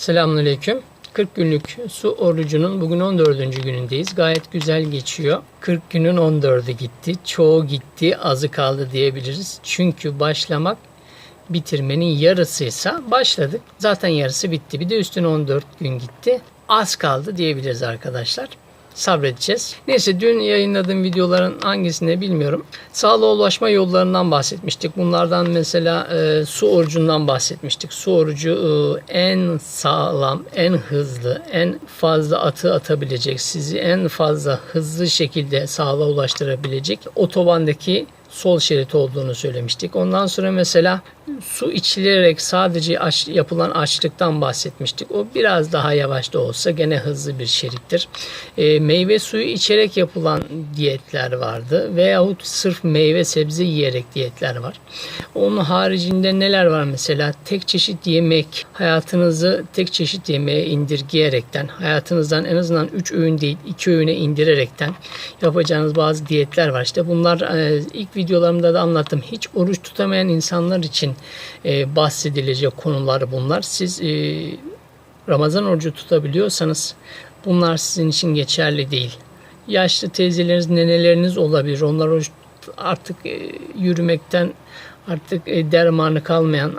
Selamünaleyküm. 40 günlük su orucunun bugün 14. günündeyiz. Gayet güzel geçiyor. 40 günün 14'ü gitti. Çoğu gitti, azı kaldı diyebiliriz. Çünkü başlamak bitirmenin yarısıysa başladık. Zaten yarısı bitti. Bir de üstüne 14 gün gitti. Az kaldı diyebiliriz arkadaşlar. Sabredeceğiz. Neyse dün yayınladığım videoların hangisinde bilmiyorum. Sağlığa ulaşma yollarından bahsetmiştik. Bunlardan mesela e, su orucundan bahsetmiştik. Su orucu e, en sağlam, en hızlı, en fazla atı atabilecek, sizi en fazla hızlı şekilde sağlığa ulaştırabilecek otobandaki sol şerit olduğunu söylemiştik. Ondan sonra mesela su içilerek sadece aç, yapılan açlıktan bahsetmiştik. O biraz daha yavaş da olsa gene hızlı bir şerittir. E, meyve suyu içerek yapılan diyetler vardı veyahut sırf meyve sebze yiyerek diyetler var. Onun haricinde neler var mesela tek çeşit yemek hayatınızı tek çeşit yemeğe indirgeyerekten hayatınızdan en azından 3 öğün değil 2 öğüne indirerekten yapacağınız bazı diyetler var. İşte bunlar e, ilk videolarımda da anlattım. Hiç oruç tutamayan insanlar için e, bahsedilecek konular bunlar. Siz e, Ramazan orucu tutabiliyorsanız bunlar sizin için geçerli değil. Yaşlı teyzeleriniz, neneleriniz olabilir. Onlar artık e, yürümekten artık e, dermanı kalmayan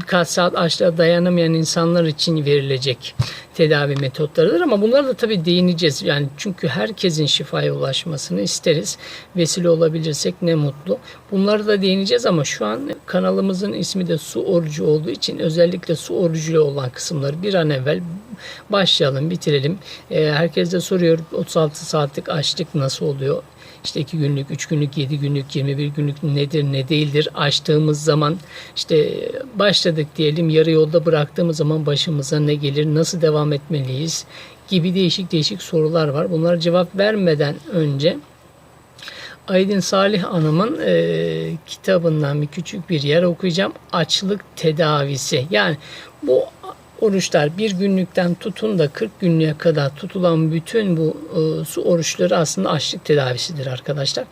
birkaç saat açlığa dayanamayan insanlar için verilecek tedavi metotlarıdır ama bunlara da tabii değineceğiz. Yani çünkü herkesin şifaya ulaşmasını isteriz. Vesile olabilirsek ne mutlu. Bunları da değineceğiz ama şu an kanalımızın ismi de su orucu olduğu için özellikle su orucuyla olan kısımları bir an evvel başlayalım, bitirelim. Ee, herkes de soruyor 36 saatlik açlık nasıl oluyor? İşte 2 günlük, 3 günlük, 7 günlük, 21 günlük nedir ne değildir açtığımız zaman işte başladık diyelim yarı yolda bıraktığımız zaman başımıza ne gelir nasıl devam etmeliyiz gibi değişik değişik sorular var. Bunlara cevap vermeden önce Aydın Salih Hanım'ın e, kitabından bir küçük bir yer okuyacağım. Açlık tedavisi. Yani bu oruçlar bir günlükten tutun da 40 günlüğe kadar tutulan bütün bu e, su oruçları aslında açlık tedavisidir arkadaşlar.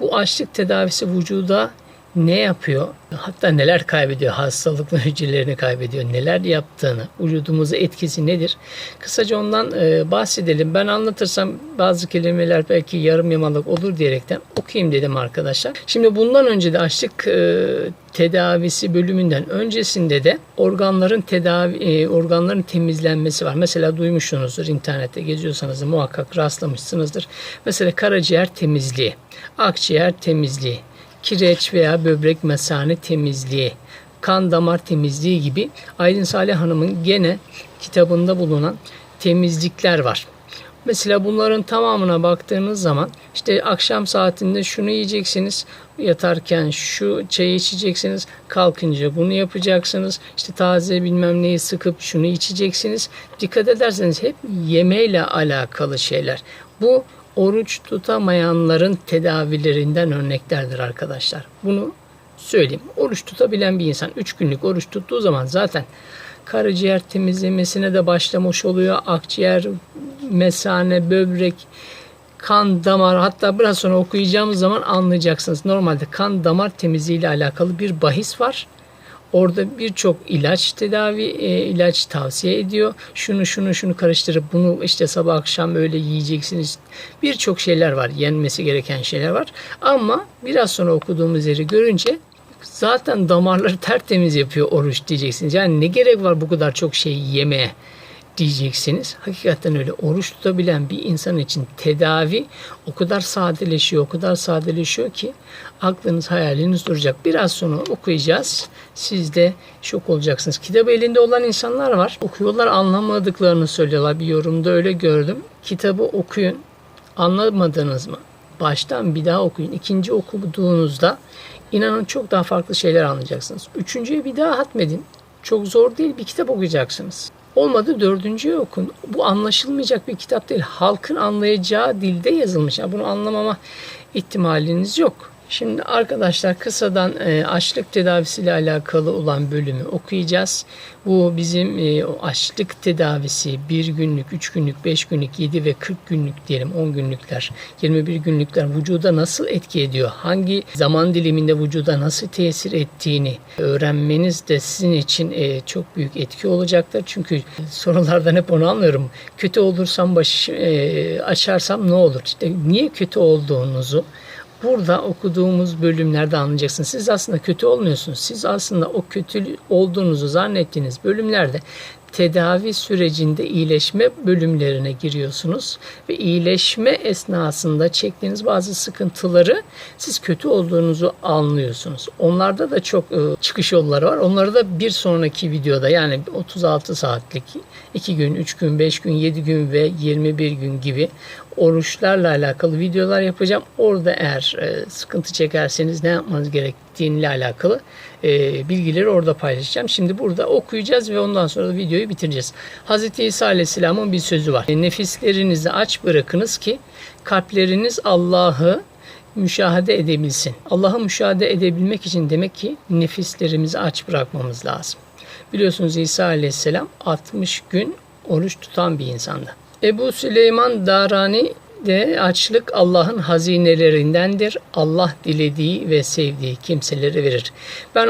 Bu açlık tedavisi vücuda ne yapıyor? Hatta neler kaybediyor? Hastalıklı hücrelerini kaybediyor. Neler yaptığını, vücudumuza etkisi nedir? Kısaca ondan e, bahsedelim. Ben anlatırsam bazı kelimeler belki yarım yamalak olur diyerekten okuyayım dedim arkadaşlar. Şimdi bundan önce de açlık e, tedavisi bölümünden öncesinde de organların tedavi e, organların temizlenmesi var. Mesela duymuşsunuzdur internette geziyorsanız muhakkak rastlamışsınızdır. Mesela karaciğer temizliği, akciğer temizliği, kireç veya böbrek mesane temizliği, kan damar temizliği gibi Aylin Salih Hanım'ın gene kitabında bulunan temizlikler var. Mesela bunların tamamına baktığınız zaman işte akşam saatinde şunu yiyeceksiniz, yatarken şu çayı içeceksiniz, kalkınca bunu yapacaksınız. İşte taze bilmem neyi sıkıp şunu içeceksiniz. Dikkat ederseniz hep yemeyle alakalı şeyler. Bu oruç tutamayanların tedavilerinden örneklerdir arkadaşlar. Bunu söyleyeyim. Oruç tutabilen bir insan 3 günlük oruç tuttuğu zaman zaten karaciğer temizlemesine de başlamış oluyor. Akciğer, mesane, böbrek, kan damar hatta biraz sonra okuyacağımız zaman anlayacaksınız. Normalde kan damar temizliği ile alakalı bir bahis var. Orada birçok ilaç tedavi e, ilaç tavsiye ediyor. Şunu şunu şunu karıştırıp bunu işte sabah akşam öyle yiyeceksiniz. Birçok şeyler var. Yenmesi gereken şeyler var. Ama biraz sonra okuduğumuz yeri görünce zaten damarları tertemiz yapıyor oruç diyeceksiniz. Yani ne gerek var bu kadar çok şey yemeye? Diyeceksiniz. Hakikaten öyle oruç tutabilen bir insan için tedavi o kadar sadeleşiyor, o kadar sadeleşiyor ki aklınız hayaliniz duracak. Biraz sonra okuyacağız. Siz de şok olacaksınız. Kitabı elinde olan insanlar var. Okuyorlar anlamadıklarını söylüyorlar. Bir yorumda öyle gördüm. Kitabı okuyun. Anlamadınız mı? Baştan bir daha okuyun. İkinci okuduğunuzda inanın çok daha farklı şeyler anlayacaksınız. Üçüncüyü bir daha hatmedin. Çok zor değil bir kitap okuyacaksınız. Olmadı dördüncüyü okun. Bu anlaşılmayacak bir kitap değil. Halkın anlayacağı dilde yazılmış. Yani bunu anlamama ihtimaliniz yok. Şimdi arkadaşlar kısadan e, açlık tedavisiyle alakalı olan bölümü okuyacağız. Bu bizim e, açlık tedavisi 1 günlük, 3 günlük, 5 günlük, 7 ve 40 günlük diyelim 10 günlükler, 21 günlükler vücuda nasıl etki ediyor? Hangi zaman diliminde vücuda nasıl tesir ettiğini öğrenmeniz de sizin için e, çok büyük etki olacaktır. Çünkü sorulardan hep onu anlıyorum. Kötü olursam baş e, açarsam ne olur? İşte niye kötü olduğunuzu burada okuduğumuz bölümlerde anlayacaksınız. Siz aslında kötü olmuyorsunuz. Siz aslında o kötü olduğunuzu zannettiğiniz bölümlerde tedavi sürecinde iyileşme bölümlerine giriyorsunuz ve iyileşme esnasında çektiğiniz bazı sıkıntıları siz kötü olduğunuzu anlıyorsunuz. Onlarda da çok e, çıkış yolları var. Onları da bir sonraki videoda yani 36 saatlik 2 gün, 3 gün, 5 gün, 7 gün ve 21 gün gibi oruçlarla alakalı videolar yapacağım. Orada eğer e, sıkıntı çekerseniz ne yapmanız gerektiğiyle alakalı e, bilgileri orada paylaşacağım. Şimdi burada okuyacağız ve ondan sonra videoyu bitireceğiz. Hz. İsa Aleyhisselam'ın bir sözü var. Nefislerinizi aç bırakınız ki kalpleriniz Allah'ı müşahede edebilsin. Allah'ı müşahede edebilmek için demek ki nefislerimizi aç bırakmamız lazım. Biliyorsunuz İsa Aleyhisselam 60 gün oruç tutan bir insandı. Ebu Süleyman Darani de açlık Allah'ın hazinelerindendir. Allah dilediği ve sevdiği kimselere verir. Ben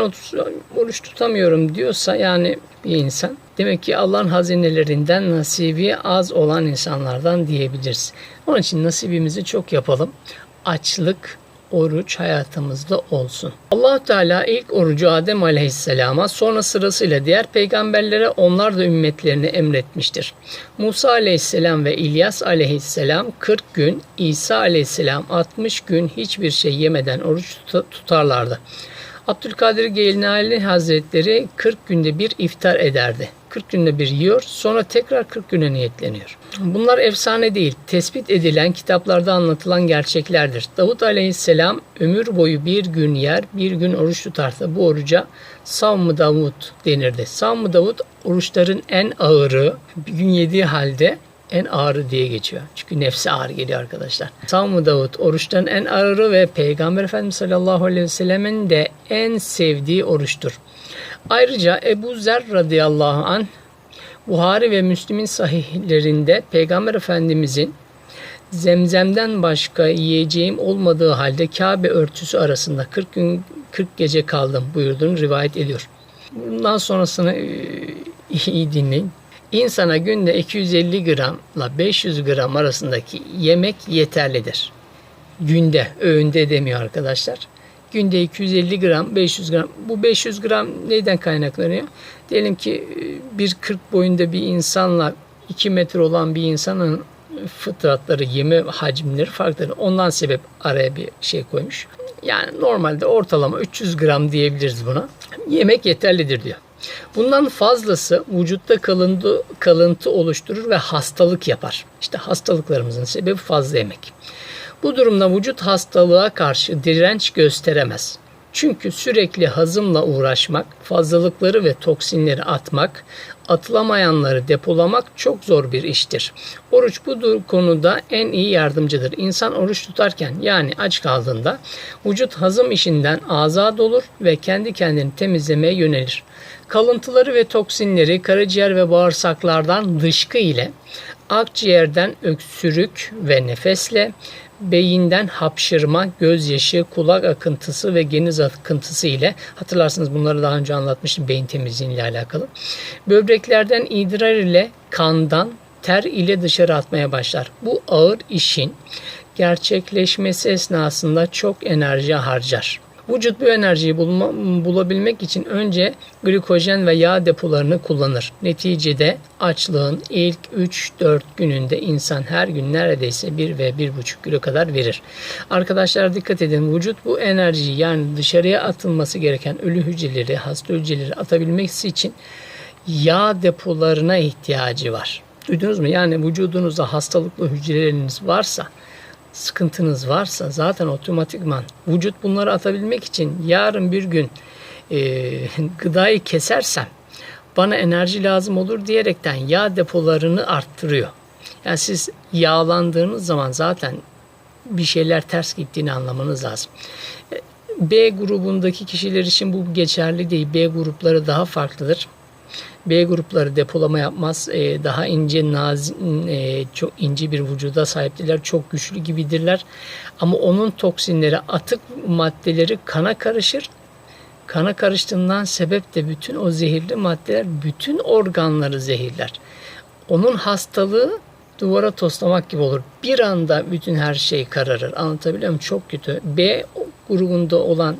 oruç tutamıyorum diyorsa yani bir insan demek ki Allah'ın hazinelerinden nasibi az olan insanlardan diyebiliriz. Onun için nasibimizi çok yapalım. Açlık oruç hayatımızda olsun. allah Teala ilk orucu Adem aleyhisselama sonra sırasıyla diğer peygamberlere onlar da ümmetlerini emretmiştir. Musa aleyhisselam ve İlyas aleyhisselam 40 gün, İsa aleyhisselam 60 gün hiçbir şey yemeden oruç tutarlardı. Abdülkadir Geylani Hazretleri 40 günde bir iftar ederdi. 40 günde bir yiyor sonra tekrar 40 güne niyetleniyor. Bunlar efsane değil, tespit edilen kitaplarda anlatılan gerçeklerdir. Davut aleyhisselam ömür boyu bir gün yer, bir gün oruç tutarsa bu oruca Savm-ı Davut denirdi. Savm-ı Davut oruçların en ağırı bir gün yediği halde en ağırı diye geçiyor. Çünkü nefsi ağır geliyor arkadaşlar. Savm-ı Davut oruçların en ağırı ve Peygamber Efendimiz sallallahu aleyhi ve sellemin de en sevdiği oruçtur. Ayrıca Ebu Zer radıyallahu an Buhari ve Müslim'in sahihlerinde Peygamber Efendimizin zemzemden başka yiyeceğim olmadığı halde Kabe örtüsü arasında 40 gün 40 gece kaldım buyurduğunu rivayet ediyor. Bundan sonrasını e, iyi dinleyin. İnsana günde 250 gramla 500 gram arasındaki yemek yeterlidir. Günde, öğünde demiyor arkadaşlar. Günde 250 gram, 500 gram. Bu 500 gram neyden kaynaklanıyor? Diyelim ki 1.40 e, boyunda bir insanla 2 metre olan bir insanın fıtratları, yeme hacimleri farklı. Ondan sebep araya bir şey koymuş. Yani normalde ortalama 300 gram diyebiliriz buna. Yemek yeterlidir diyor. Bundan fazlası vücutta kalıntı, kalıntı oluşturur ve hastalık yapar. İşte hastalıklarımızın sebebi fazla yemek. Bu durumda vücut hastalığa karşı direnç gösteremez. Çünkü sürekli hazımla uğraşmak, fazlalıkları ve toksinleri atmak, atılamayanları depolamak çok zor bir iştir. Oruç bu konuda en iyi yardımcıdır. İnsan oruç tutarken yani aç kaldığında vücut hazım işinden azad olur ve kendi kendini temizlemeye yönelir. Kalıntıları ve toksinleri karaciğer ve bağırsaklardan dışkı ile, akciğerden öksürük ve nefesle, beyinden hapşırma, gözyaşı, kulak akıntısı ve geniz akıntısı ile hatırlarsınız bunları daha önce anlatmıştım beyin temizliği ile alakalı. Böbreklerden idrar ile kandan ter ile dışarı atmaya başlar. Bu ağır işin gerçekleşmesi esnasında çok enerji harcar. Vücut bu enerjiyi bulma, bulabilmek için önce glikojen ve yağ depolarını kullanır. Neticede açlığın ilk 3-4 gününde insan her gün neredeyse 1 ve 1,5 kilo kadar verir. Arkadaşlar dikkat edin vücut bu enerjiyi yani dışarıya atılması gereken ölü hücreleri, hasta hücreleri atabilmesi için yağ depolarına ihtiyacı var. Duydunuz mu? Yani vücudunuzda hastalıklı hücreleriniz varsa sıkıntınız varsa zaten otomatikman vücut bunları atabilmek için yarın bir gün e, gıdayı kesersem bana enerji lazım olur diyerekten yağ depolarını arttırıyor. Yani siz yağlandığınız zaman zaten bir şeyler ters gittiğini anlamanız lazım. E, B grubundaki kişiler için bu geçerli değil. B grupları daha farklıdır. B grupları depolama yapmaz. E, daha ince, nazik, e, çok ince bir vücuda sahiptirler. Çok güçlü gibidirler. Ama onun toksinleri, atık maddeleri kana karışır. Kana karıştığından sebep de bütün o zehirli maddeler bütün organları zehirler. Onun hastalığı duvara toslamak gibi olur. Bir anda bütün her şey kararır. Anlatabiliyor muyum? Çok kötü. B grubunda olan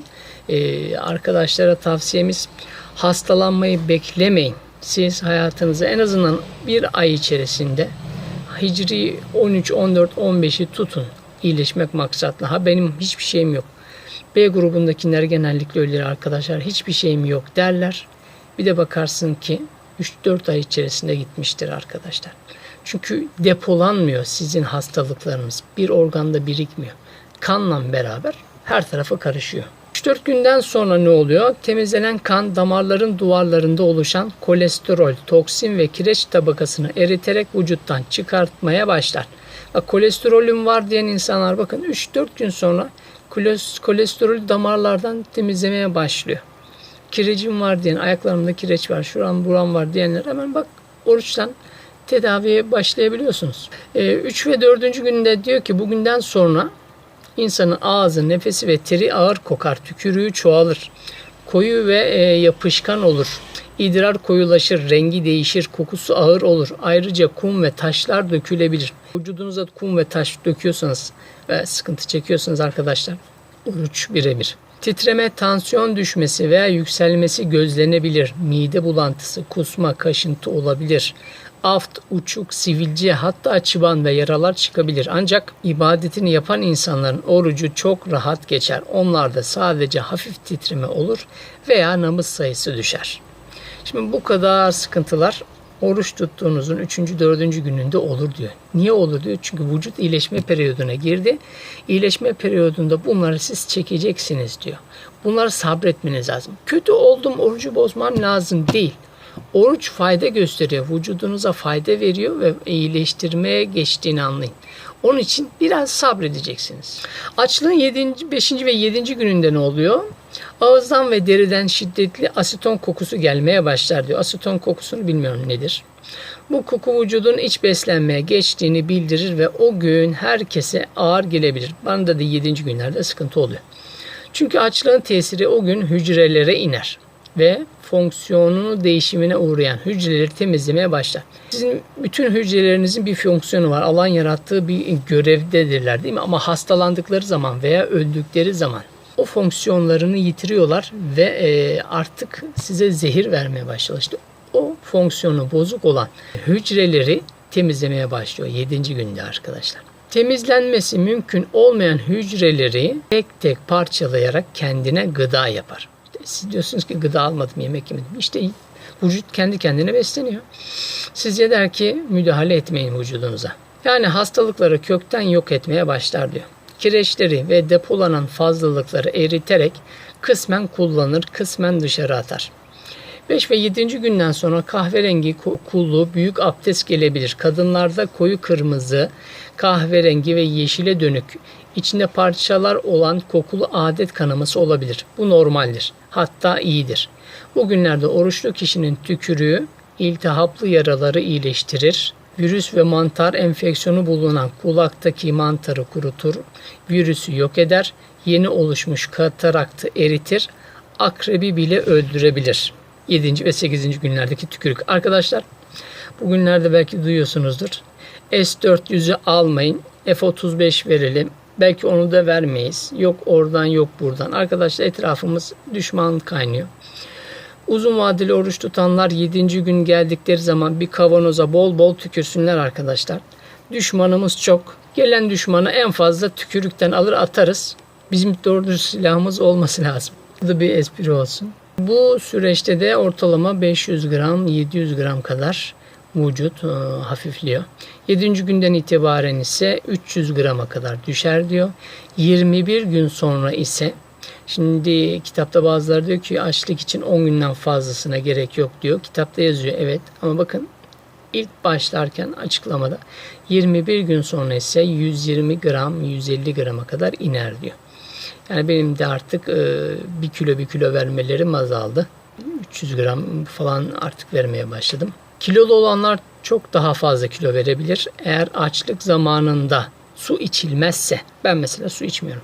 e, arkadaşlara tavsiyemiz hastalanmayı beklemeyin. Siz hayatınızı en azından bir ay içerisinde Hicri 13, 14, 15'i tutun iyileşmek maksatlı. Ha benim hiçbir şeyim yok. B grubundakiler genellikle öyle arkadaşlar. Hiçbir şeyim yok derler. Bir de bakarsın ki 3-4 ay içerisinde gitmiştir arkadaşlar. Çünkü depolanmıyor sizin hastalıklarınız. Bir organda birikmiyor. Kanla beraber her tarafa karışıyor. 3-4 günden sonra ne oluyor? Temizlenen kan damarların duvarlarında oluşan kolesterol, toksin ve kireç tabakasını eriterek vücuttan çıkartmaya başlar. Bak, kolesterolüm var diyen insanlar bakın 3-4 gün sonra kolesterol damarlardan temizlemeye başlıyor. Kirecim var diyen, ayaklarımda kireç var, şuram buram var diyenler hemen bak oruçtan tedaviye başlayabiliyorsunuz. 3 ee, ve 4. günde diyor ki bugünden sonra insanın ağzı, nefesi ve teri ağır kokar, tükürüğü çoğalır, koyu ve e, yapışkan olur. İdrar koyulaşır, rengi değişir, kokusu ağır olur. Ayrıca kum ve taşlar dökülebilir. Vücudunuza kum ve taş döküyorsanız ve sıkıntı çekiyorsanız arkadaşlar oruç birebir. Titreme, tansiyon düşmesi veya yükselmesi gözlenebilir. Mide bulantısı, kusma, kaşıntı olabilir. Aft, uçuk, sivilce hatta çıban ve yaralar çıkabilir. Ancak ibadetini yapan insanların orucu çok rahat geçer. Onlarda sadece hafif titreme olur veya namız sayısı düşer. Şimdi bu kadar sıkıntılar oruç tuttuğunuzun 3. 4. gününde olur diyor. Niye olur diyor? Çünkü vücut iyileşme periyoduna girdi. İyileşme periyodunda bunları siz çekeceksiniz diyor. Bunları sabretmeniz lazım. Kötü oldum orucu bozmam lazım değil. Oruç fayda gösteriyor. Vücudunuza fayda veriyor ve iyileştirmeye geçtiğini anlayın. Onun için biraz sabredeceksiniz. Açlığın 7. 5. ve 7. gününde ne oluyor? Ağızdan ve deriden şiddetli aseton kokusu gelmeye başlar diyor. Aseton kokusunu bilmiyorum nedir. Bu koku vücudun iç beslenmeye geçtiğini bildirir ve o gün herkese ağır gelebilir. Bana da 7. günlerde sıkıntı oluyor. Çünkü açlığın tesiri o gün hücrelere iner ve fonksiyonunu değişimine uğrayan hücreleri temizlemeye başlar. Sizin bütün hücrelerinizin bir fonksiyonu var. Alan yarattığı bir görevdedirler değil mi? Ama hastalandıkları zaman veya öldükleri zaman o fonksiyonlarını yitiriyorlar ve e, artık size zehir vermeye başlıyor. İşte o fonksiyonu bozuk olan hücreleri temizlemeye başlıyor 7. günde arkadaşlar. Temizlenmesi mümkün olmayan hücreleri tek tek parçalayarak kendine gıda yapar. Siz diyorsunuz ki gıda almadım, yemek yemedim. İşte vücut kendi kendine besleniyor. Siz yeter ki müdahale etmeyin vücudunuza. Yani hastalıkları kökten yok etmeye başlar diyor kireçleri ve depolanan fazlalıkları eriterek kısmen kullanır, kısmen dışarı atar. 5 ve 7. günden sonra kahverengi kullu büyük abdest gelebilir. Kadınlarda koyu kırmızı, kahverengi ve yeşile dönük içinde parçalar olan kokulu adet kanaması olabilir. Bu normaldir. Hatta iyidir. Bu günlerde oruçlu kişinin tükürüğü iltihaplı yaraları iyileştirir, Virüs ve mantar enfeksiyonu bulunan kulaktaki mantarı kurutur, virüsü yok eder, yeni oluşmuş kataraktı eritir, akrebi bile öldürebilir. 7. ve 8. günlerdeki tükürük. Arkadaşlar bugünlerde belki duyuyorsunuzdur. S400'ü almayın. F35 verelim. Belki onu da vermeyiz. Yok oradan yok buradan. Arkadaşlar etrafımız düşman kaynıyor. Uzun vadeli oruç tutanlar 7. gün geldikleri zaman bir kavanoza bol bol tükürsünler arkadaşlar. Düşmanımız çok. Gelen düşmanı en fazla tükürükten alır atarız. Bizim doğru silahımız olması lazım. Bu da bir espri olsun. Bu süreçte de ortalama 500 gram 700 gram kadar vücut e, hafifliyor. 7. günden itibaren ise 300 grama kadar düşer diyor. 21 gün sonra ise Şimdi kitapta bazıları diyor ki açlık için 10 günden fazlasına gerek yok diyor. Kitapta yazıyor evet ama bakın İlk başlarken açıklamada 21 gün sonra ise 120 gram 150 grama kadar iner diyor. Yani benim de artık e, bir kilo bir kilo vermelerim azaldı. 300 gram falan artık vermeye başladım. Kilolu olanlar çok daha fazla kilo verebilir. Eğer açlık zamanında su içilmezse, ben mesela su içmiyorum.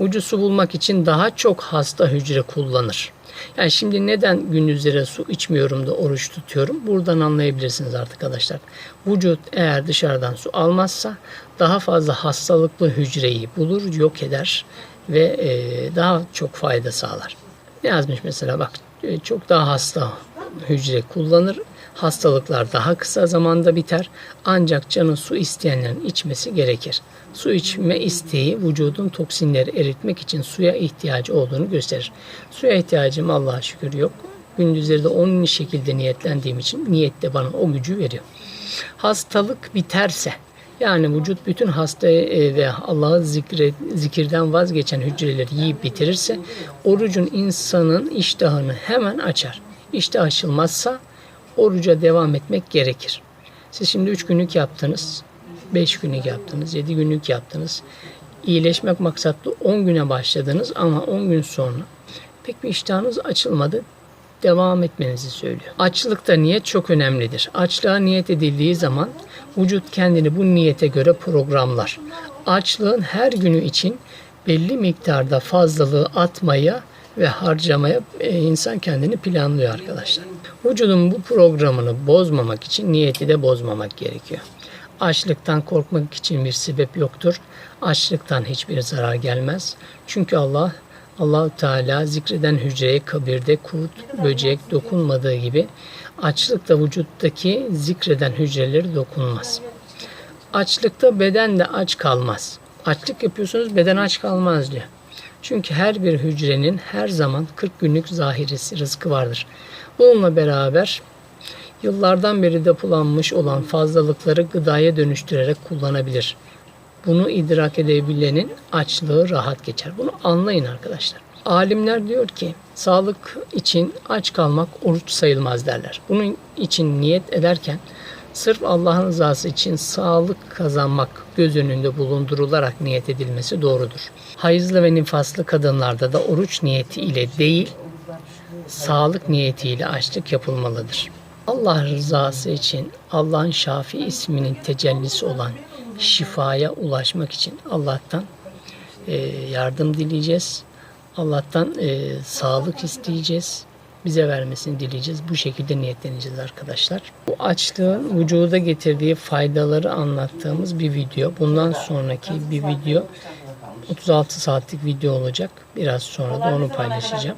Ucu su bulmak için daha çok hasta hücre kullanır. Yani şimdi neden gündüzlere su içmiyorum da oruç tutuyorum? Buradan anlayabilirsiniz arkadaşlar. Vücut eğer dışarıdan su almazsa daha fazla hastalıklı hücreyi bulur, yok eder ve e, daha çok fayda sağlar. Ne yazmış mesela bak e, çok daha hasta hücre kullanır. Hastalıklar daha kısa zamanda biter. Ancak canı su isteyenlerin içmesi gerekir. Su içme isteği vücudun toksinleri eritmek için suya ihtiyacı olduğunu gösterir. Suya ihtiyacım Allah'a şükür yok. Gündüzleri de onun şekilde niyetlendiğim için niyet de bana o gücü veriyor. Hastalık biterse yani vücut bütün hastayı e, ve Allah'ı zikre, zikirden vazgeçen hücreleri yiyip bitirirse orucun insanın iştahını hemen açar. İştah açılmazsa oruca devam etmek gerekir. Siz şimdi 3 günlük yaptınız, 5 günlük yaptınız, 7 günlük yaptınız. İyileşmek maksatlı 10 güne başladınız ama 10 gün sonra pek bir iştahınız açılmadı devam etmenizi söylüyor. Açlıkta niyet çok önemlidir. Açlığa niyet edildiği zaman vücut kendini bu niyete göre programlar. Açlığın her günü için belli miktarda fazlalığı atmaya ve harcamaya e, insan kendini planlıyor arkadaşlar. Vücudun bu programını bozmamak için niyeti de bozmamak gerekiyor. Açlıktan korkmak için bir sebep yoktur. Açlıktan hiçbir zarar gelmez. Çünkü Allah Allahu Teala zikreden hücreye kabirde kurt, böcek dokunmadığı gibi açlıkta vücuttaki zikreden hücreleri dokunmaz. Açlıkta beden de aç kalmaz. Açlık yapıyorsunuz beden aç kalmaz diyor. Çünkü her bir hücrenin her zaman 40 günlük zahiresi rızkı vardır. Bununla beraber yıllardan beri depolanmış olan fazlalıkları gıdaya dönüştürerek kullanabilir. Bunu idrak edebilenin açlığı rahat geçer. Bunu anlayın arkadaşlar. Alimler diyor ki sağlık için aç kalmak oruç sayılmaz derler. Bunun için niyet ederken sırf Allah'ın rızası için sağlık kazanmak göz önünde bulundurularak niyet edilmesi doğrudur. Hayızlı ve nifaslı kadınlarda da oruç niyeti ile değil, sağlık niyetiyle açlık yapılmalıdır. Allah rızası için Allah'ın Şafi isminin tecellisi olan şifaya ulaşmak için Allah'tan e, yardım dileyeceğiz. Allah'tan e, sağlık isteyeceğiz. Bize vermesini dileyeceğiz. Bu şekilde niyetleneceğiz arkadaşlar. Bu açlığın vücuda getirdiği faydaları anlattığımız bir video. Bundan sonraki bir video 36 saatlik video olacak. Biraz sonra da onu paylaşacağım.